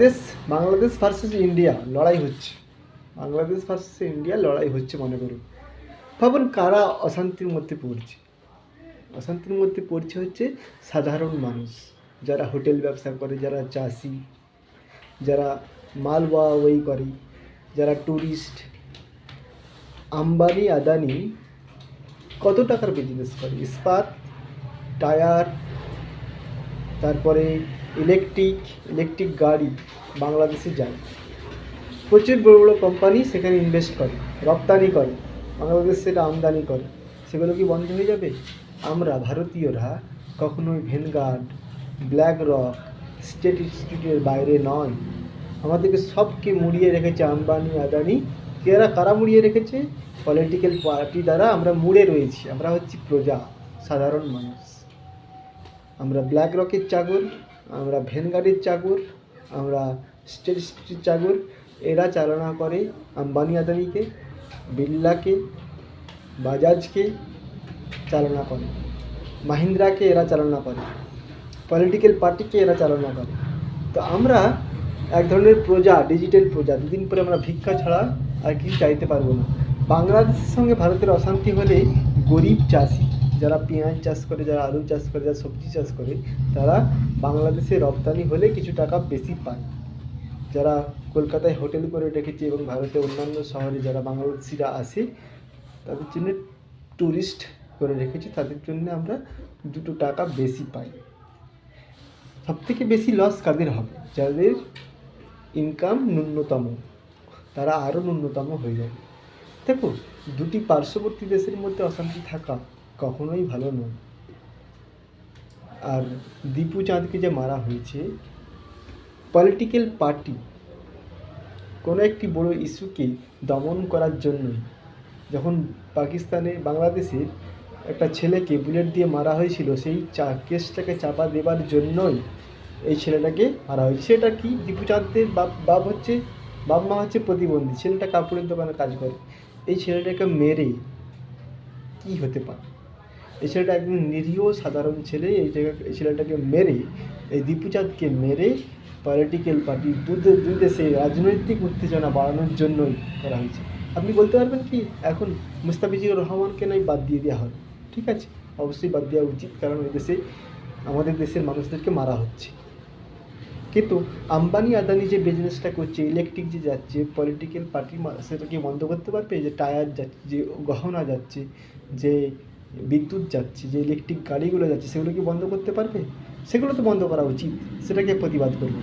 Bangladesh Bangladesh versus India লড়াই হচ্ছে। Bangladesh versus India লড়াই হচ্ছে মনে করুন। ভাবুন কারা অশান্তির মধ্যে পড়ছে? অশান্তির মধ্যে পড়ছে হচ্ছে সাধারণ মানুষ। যারা হোটেল ব্যবসা করে, যারা চাষি, যারা মাল ওয়াই করে, যারা ট্যুরিস্ট আম্বানি, আদানি কত টাকার বিজনেস করে? ইস্পাত, টায়ার তারপরে ইলেকট্রিক ইলেকট্রিক গাড়ি বাংলাদেশে যায়। প্রচুর বড় বড় কোম্পানি সেখানে ইনভেস্ট করে, রপ্তানি করে, বাংলাদেশ সেটা আমদানি করে। সেগুলো কি বন্ধ হয়ে যাবে? আমরা ভারতীয়রা কখনোই ভেনগার্ড ব্ল্যাক রক স্টেট ইনস্টিটিউটের বাইরে নয়। আমাদেরকে সবকে মুড়িয়ে রেখেছে আম্বানি, আদানি। কেরা কারা মুড়িয়ে রেখেছে? পলিটিক্যাল পার্টি দ্বারা আমরা মুড়ে রয়েছি। আমরা হচ্ছি প্রজা, সাধারণ মানুষ। আমরা ব্ল্যাক রকের চাকর, আমরা ভেনগার্ডের চাকর, আমরা স্টেট স্ট্রিটের চাকর, এরা চালনা করে আম্বানি আদানিকে বিড়লাকে বাজাজকে চালনা করে। মাহিন্দ্রাকে এরা চালনা করে। পলিটিক্যাল পার্টিকে এরা চালনা করে। তো আমরা এক ধরনের প্রজা ডিজিটাল প্রজা, দুদিন পরে আমরা ভিক্ষা ছাড়া আর কিছু চাইতে পারব না। বাংলাদেশের সঙ্গে ভারতের অশান্তি হলে গরিব চাষি। যারা পেঁয়াজ চাষ করে, যারা আলু চাষ করে, যারা সবজি চাষ করে, তারা বাংলাদেশে রপ্তানি হলে কিছু টাকা বেশি পায়। যারা কলকাতায় হোটেল করে রেখেছে এবং ভারতের অন্যান্য শহরে যারা বাংলাদেশিরা আসে তাদের জন্য ট্যুরিস্ট করে রেখেছি, তাদের জন্য আমরা দুটো টাকা বেশি পাই। সবথেকে বেশি লস কাদের হবে? যাদের ইনকাম ন্যূনতম, তারা আরও ন্যূনতম হয়ে যাবে। দেখো, দুটি পার্শ্ববর্তী দেশের মধ্যে অশান্তি থাকা কখনোই ভালো নয়। আর দীপু চাঁদকে যে মারা হয়েছে পলিটিক্যাল পার্টি কোনো একটি বড় ইস্যুকে দমন করার জন্যই যখন পাকিস্তানে বাংলাদেশে একটা ছেলেকে বুলেট দিয়ে মারা হয়েছিল, সেই চা কেসটাকে চাপা দেবার জন্যই এই ছেলেটাকে মারা হয়েছে। সেটা কি? দীপু চাঁদের বাপ বাপ হচ্ছে, বাপ মা হচ্ছে প্রতিবন্ধী। ছেলেটা কাপড়ের দোকানে কাজ করে। এই ছেলেটাকে মেরে কি হতে পারে? এই ছেলেটা একদম নিরীহ সাধারণ ছেলে, এই এই ছেলেটাকে মেরে, এই দীপুচাঁদকে মেরে পলিটিক্যাল পার্টি দু দে- দুই দেশে রাজনৈতিক উত্তেজনা বাড়ানোর জন্যই করা হয়েছে। আপনি বলতে পারবেন কি, এখন মুস্তাফিজুর রহমানকে নয়, বাদ দিয়ে দেওয়া হবে ঠিক আছে? অবশ্যই বাদ দেওয়া উচিত, কারণ এই দেশে আমাদের দেশের মানুষদেরকে মারা হচ্ছে। কিন্তু আম্বানি আদানি যে বিজনেসটা করছে ইলেকট্রিক যে যাচ্ছে পলিটিক্যাল পার্টি সেটা কি বন্ধ করতে পারবে? যে টায়ার যাচ্ছে, যে গহনা যাচ্ছে, যে বিদ্যুৎ যাচ্ছে, যে ইলেকট্রিক গাড়িগুলো যাচ্ছে, সেগুলো কি বন্ধ করতে পারবে? সেগুলো তো বন্ধ করা উচিত, সেটাকে প্রতিবাদ করবে।